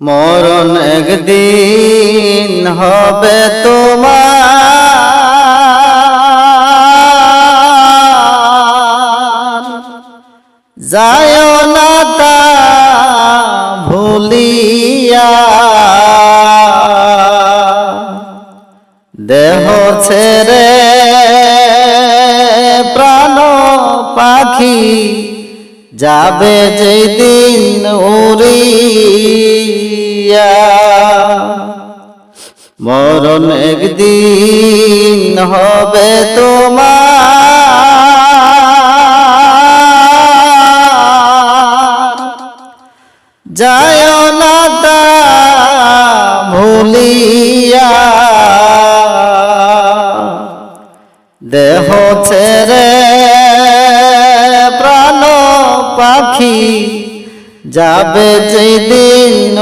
মরণ একদিন হবে তোমার। যায় না তা ভুলিয়া। দেহ ছেড়ে প্রাণ পাখি যাবে যেদিন উড়িয়া মরণ একদিন হবে তোমার। যায় না তা ভুলিয়া। দেহ ছেড়ে প্রাণ পাখি যাবে যেদিন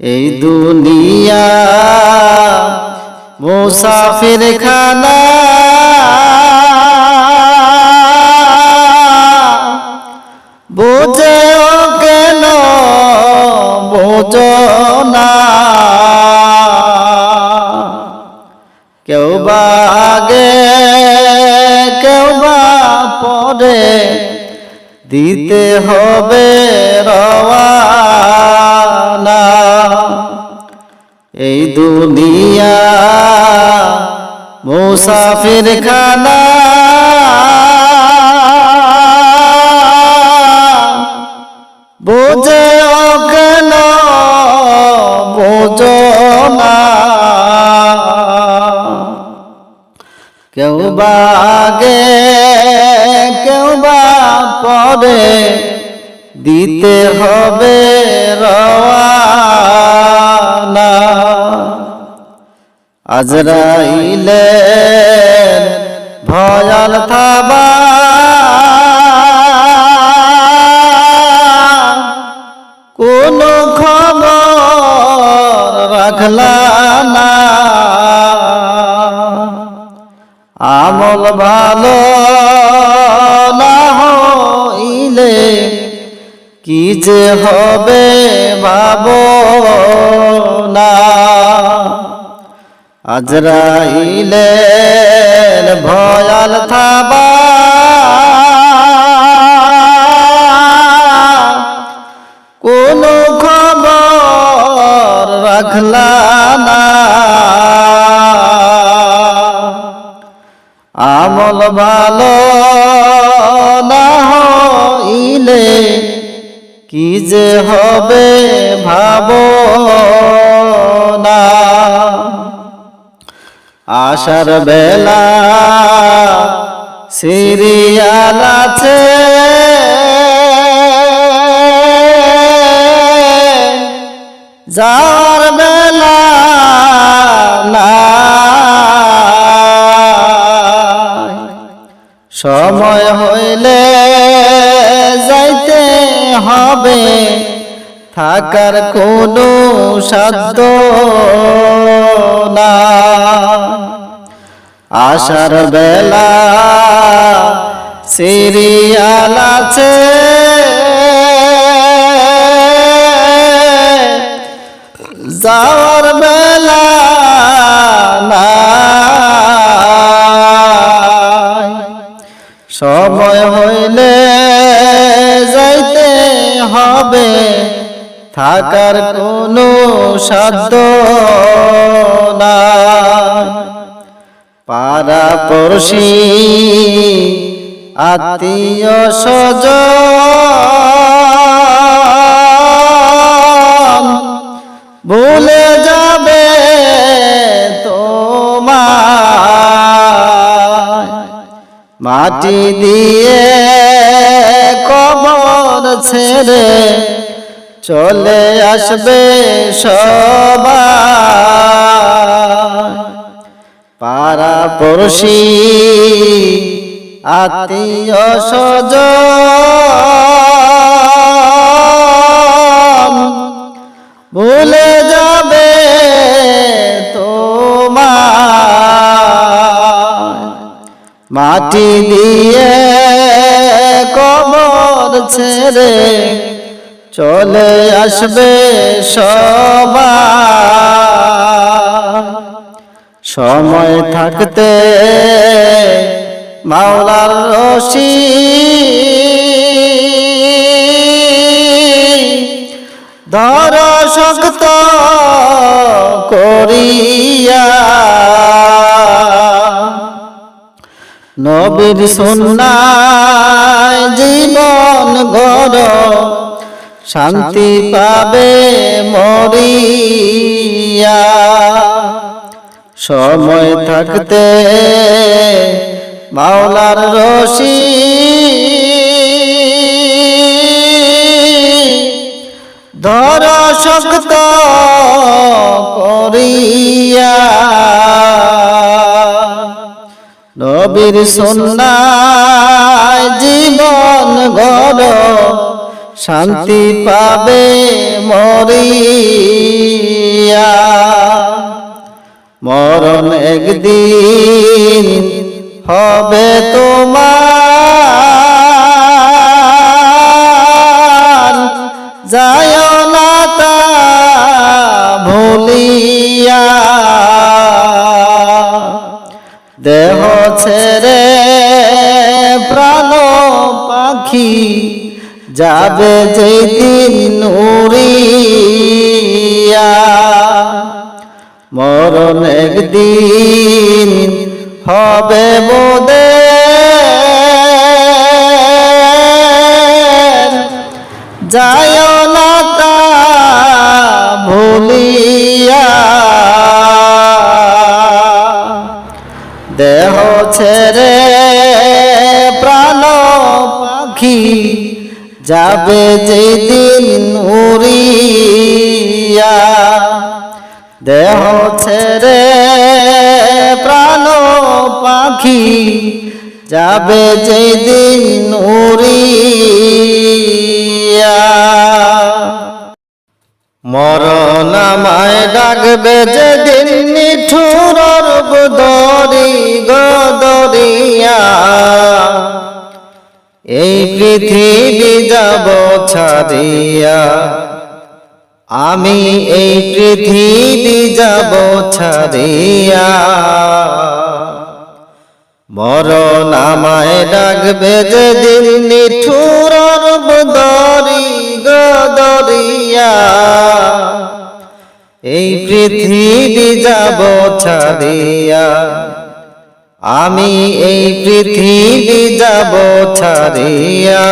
এই দুনিয়া মুসাফির খানা বোঝে কেন বোঝো না কেউ বা আগে কেউ বা পরে দিতে হবে রওয়ানা। এই দুনিয়া মুসাফির খানা আজরাইলে ভয়াল থাবা। কোন খবর রাখলা না। আমল ভালো না হইলে কি যে হবে ভাবো না আজরাইলের ভয়াল থাবা। কোন খবর রাখলা না। আমল ভালো না হইলে কি যে হবে ভাবো। আশার বেলা সিরিয়াল আছে। যার বেলা সময় হইলে থাকার কোনো সাধ্য না। আসার বেলা সিরিয়াল আছে। যাওয়ার বেলা সময় হইলে যাইতে হবে। থাকার কোনো সাধ্য না পাড়া পড়শি আত্মীয় সজ ভুলে যাবে তোমার মাটি দিয়ে কবর ছেড়ে চলে আসবে সবাই পাড়া পড়শি আত্মীয় সজ ভুলে যাবে তোমার মাটি দিয়ে কবর ছেড়ে চলে আসবে সবাই সময় থাকতে মাওলার রশি। ধর শক্ত করিয়া। নবীর সুন্নায় জীবন গর শান্তি পাবে মরিয়া। সময় থাকতে মাওলার রশি। ধর শক্ত করিয়া। নবীর সন্ন্যায় জীবন গর শান্তি পাবে মরিয়া। মরণ একদিন হবে তোমার। যায় যাবে যেদিন উড়িয়া মরণ একদিন হবে বোদে যায় না তা ভুলিয়া। দেহ ছেড়ে প্রাণ পাখি যাবে যেদিন উড়িয়া দেহ ছেড়ে প্রাণ পাখি যাবে যেদিন উড়িয়া। মরণামায় ডাকবে যেদিন নিঠুর দরি গদরিয়া এই পৃথিবী যাব ছাড়িয়া। আমি এই পৃথিবী যাব ছাড়িয়া। মরণ আমায় ডাকবে যেদিন নিঠুর দরি গদরিয়া এই পৃথিবী যাব ছাড়িয়া। আমি এই পৃথিবী যাব ছাড়িয়া।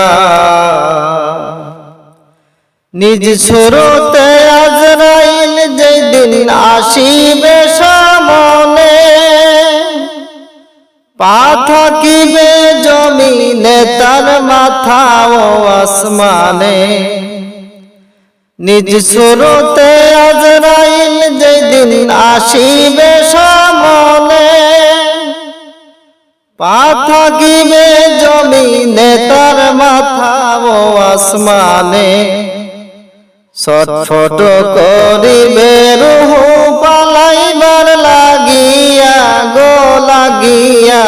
নিজ সুরতে আজরাইল যেদিন আসিবে সামনে, পা থাকিবে জমিনে তার মাথা ও আসমানে। নিজ সুরতে আজরাইল যেদিন আসিবে সামনে পা থাকিবে জমিনে তার মাথা ও আসমানে। ছটফট করিবে রুহ পালাইবার লাগিয়া, গো লাগিয়া।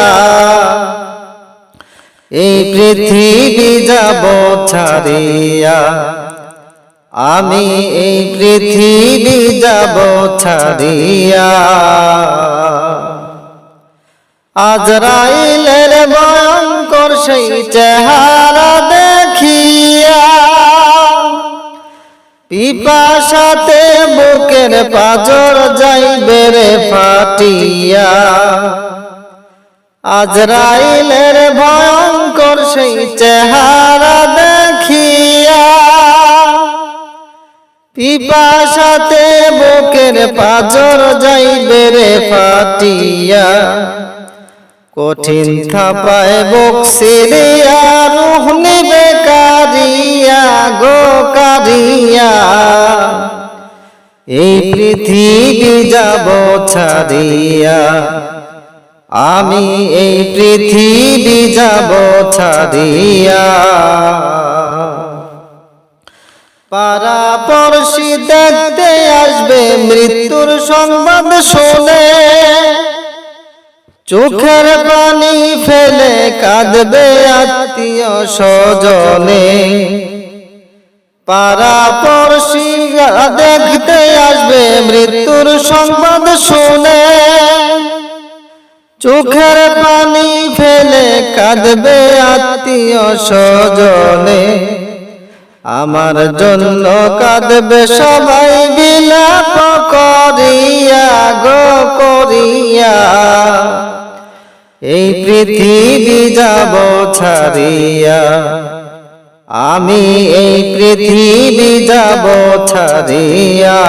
এই পৃথিবী যাব ছাড়িয়া। আমি এই পৃথিবী যাব ছাড়িয়া। আজরাইলের ভয়ঙ্কর সেই চেহারা দেখিয়া পিপাসাতে বুকের পাজর যাইবে রে ফাটিয়া। আজরাইলের ভয়ঙ্কর সেই চেহারা দেখিয়া পিপাসাতে বুকের পাজর যাইবে রে ফাটিয়া। কঠিন থাপায় বক্সিরিয়া রুহ নিবে কারিয়া গো কারিয়া এই পৃথিবী যাব ছাড়িয়া। আমি এই পৃথিবী যাব ছাড়িয়া। পারা পড়শি দেখতে আসবে মৃত্যুর সংবাদ শুনে। চোখের পানি ফেলে কাঁদবে আত্মীয় স্বজনে। পাড়া পড়শিরা দেখতে আসবে, মৃত্যুর সংবাদ শুনে। চোখের পানি ফেলে কাঁদবে আত্মীয় স্বজনে। আমার জন্য কাঁদবে সবাই বিলাপ করিয়া গো করিয়া এই পৃথিবী যাব ছাড়িয়া। আমি এই পৃথিবী যাব ছাড়িয়া।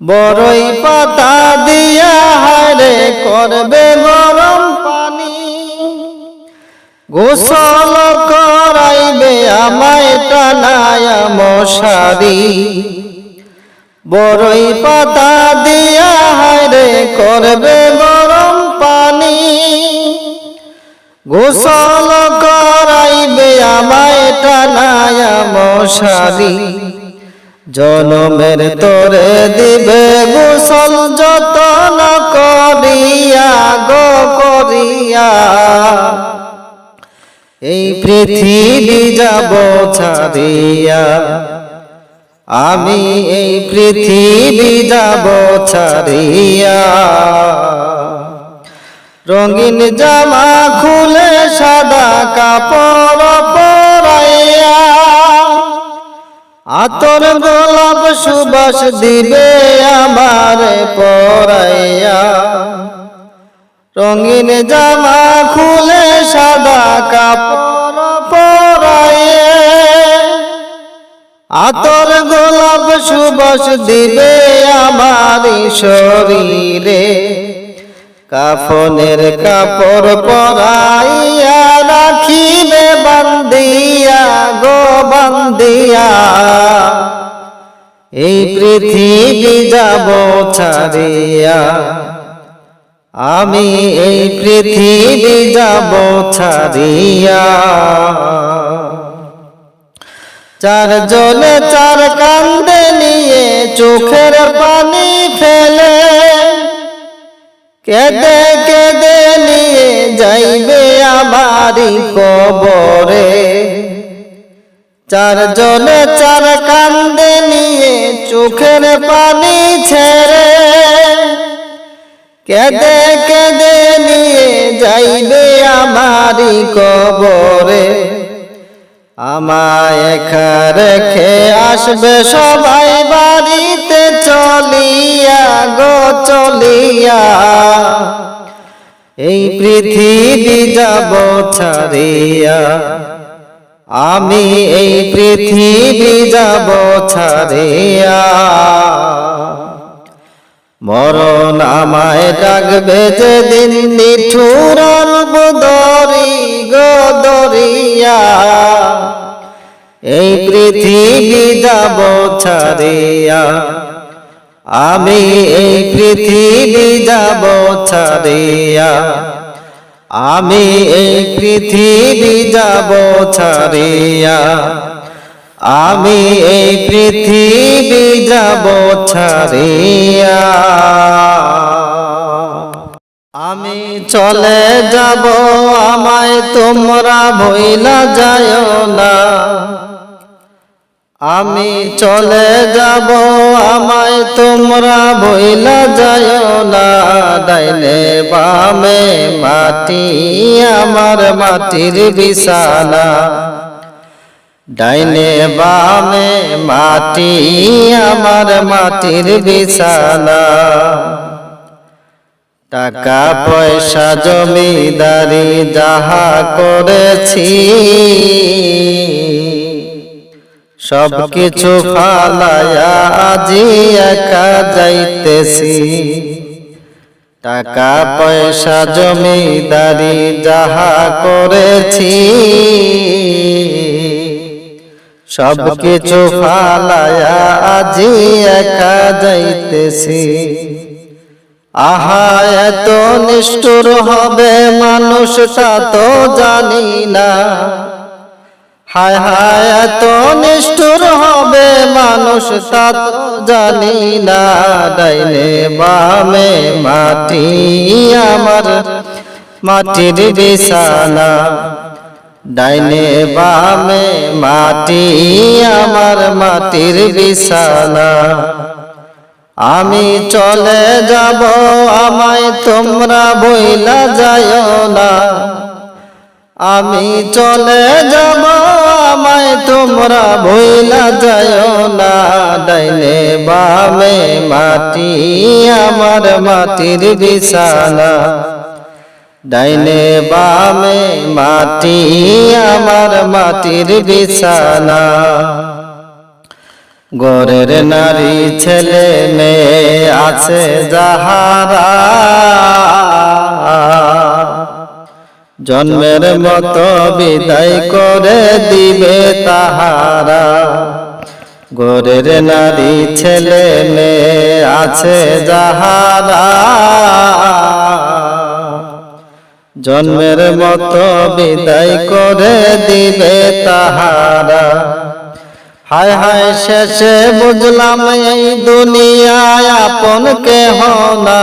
বড়ই পাতা দিয়া হারে করবে গরম পানি। গোসল করাইবে আমায় টানায় মশারি। বড়ই পাতা দিয়া হারে করবে গোসল করাইবে আমায় টানায় মশারি। জনমের তোরে দিবে গোসল যতন করিয়া গো করিয়া। এই পৃথিবী যাব ছাড়িয়া। আমি এই পৃথিবী যাব ছাড়িয়া। রঙিন জামা খুলে সাদা কাপড় পরাইয়া আতর গোলাপ সুবাস দিবে আমার পরাইয়া। রঙিন জামা খুলে সাদা কাপড় পরাইয়া আতর গোলাপ সুবাস দিবে আমার শরীরে। কাফনের কাপড় পরাইয়া রাখিবে বান্দিয়া গো বান্দিয়া। এই পৃথিবী যাব ছাড়িয়া। আমি এই পৃথিবী যাব ছাড়িয়া। চারজনে চার কান্দে নিয়ে চোখের পানি ফেলে। কেদে কেদে নিয়ে যাইবে আমারি কবরে। চারজনে চার কান্দে নিয়ে চোখের পানি ছেড়ে কেদে কেদে নিয়ে যাইবে আমারি কবরে। আমায় একা আসবে সবাই বাড়িতে চলিয়া গো, চলিয়া। এই পৃথিবী যাব ছাড়িয়া। আমি এই পৃথিবী যাব ছাড়িয়া। মরণ আমায় ডাকবে যেদিন নিঠুর দরি গো এই পৃথিবী যাব ছাড়িয়া। আমি এই পৃথিবী যাব ছাড়িয়া। আমি এই পৃথিবী যাব ছাড়িয়া। আমি এই পৃথিবী যাব ছাড়িয়া। আমি চলে যাব আমায় তোমরা ভইলা যায় না। আমি চলে যাব, আমায় তোমরা ভইলা যায় না। ডাইনে বামে মাটি, আমার মাটির বিছানা। ডাইনে বামে মাটি, আমার মাটির বিছানা। টাকা, পয়সা, জমিদারি যাহা করেছি সব কিছু ফালায়া আজি একা যাইতেছি। টাকা, পয়সা, জমিদারি যাহা করেছি সব কিছু ফালায়া আজি একা যাইতেছি। আহা, এত নিষ্ঠুর হবে মানুষ, তা তো জানি না। হায় হায়, এত নিষ্ঠুর হবে মানুষ, তা তো জানি না। ডাইনে বামে মাটি আমার, মাটির বিছানা। ডাইনে বামে মাটি আমার, মাটির বিছানা। আমি চলে যাব, আমায় তোমরা বইলা যায় না। আমি চলে যাব আমায় তোমরা ভইলা যায় না। ডাইনে বামে মাটি, আমার মাটির বিছানা। ডাইনে বামে মাটি, আমার মাটির বিছানা। গরের নারী, ছেলে, মেয়ে আছে যাহারা। জন্মের মতো বিদায় করে দিবে তাহারা। গোরের নারী ছেলে মেয়ে আছে যাহারা। জন্মের মতো বিদায় করে দিবে তাহারা। হায় হায় শেষে বুঝলাম এই দুনিয়ায় আপন কেহ না।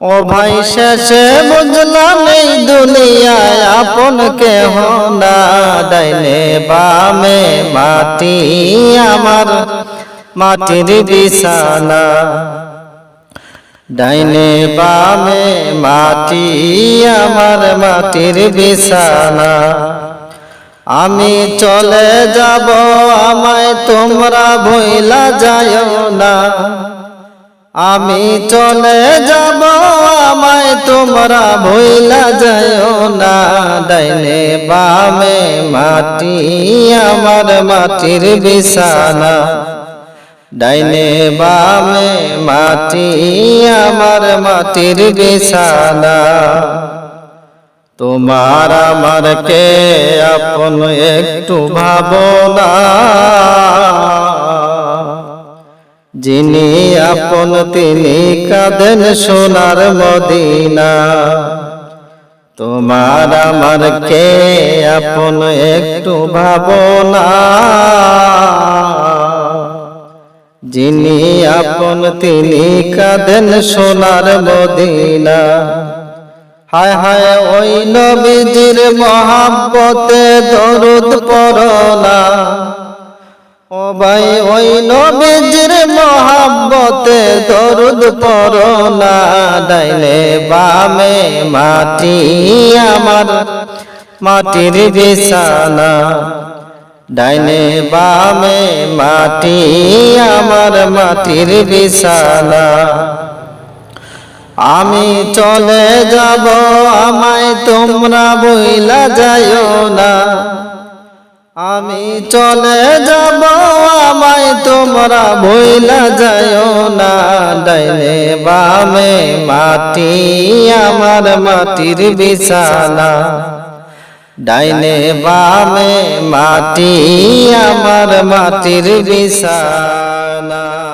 ও ভাই শেষে বুঝলাম এই দুনিয়ায় আপন কেহ না। ডাইনে বামে মাটি আমার, মাটির বিছানা। ডাইনে বামে মাটি আমার, মাটির বিছানা। আমি চলে যাব, আমায় তোমরা ভইলা যায় না। আমি চলে যাব তোমরা ভইলা যায় না, ডাইনে বামে মাটি, আমার মাটির বিছানা। ডাইনে বামে মাটি, আমার মাটির বিছানা। তোমার আমার কে আপন একটু ভাবনা যিনি আপন তিনি কাঁদেন সোনার মদিনা। তোমার আমার কে আপন একটু ভাবনা যিনি আপন তিনি কাঁদেন সোনার মদিনা। হায় হায় ওই নবীজির মহাব্বতে দরুদ পড়না ভাই, ওই নবীজির মহাব্বতে দরুদ পড়না ডাইনে বামে মাটি আমার, মাটির বিছানা ডাইনে বামে মাটি আমার, মাটির বিছানা। আমি চলে যাব, আমায় তোমরা বইলা যাইও না। আমি চলে যাব, আমায় তোমরা বইলা যায়ও না। ডাইনে বামে মাটি, আমার মাটির বিছানা। ডাইনে বামে মাটি, আমার মাটির বিছানা।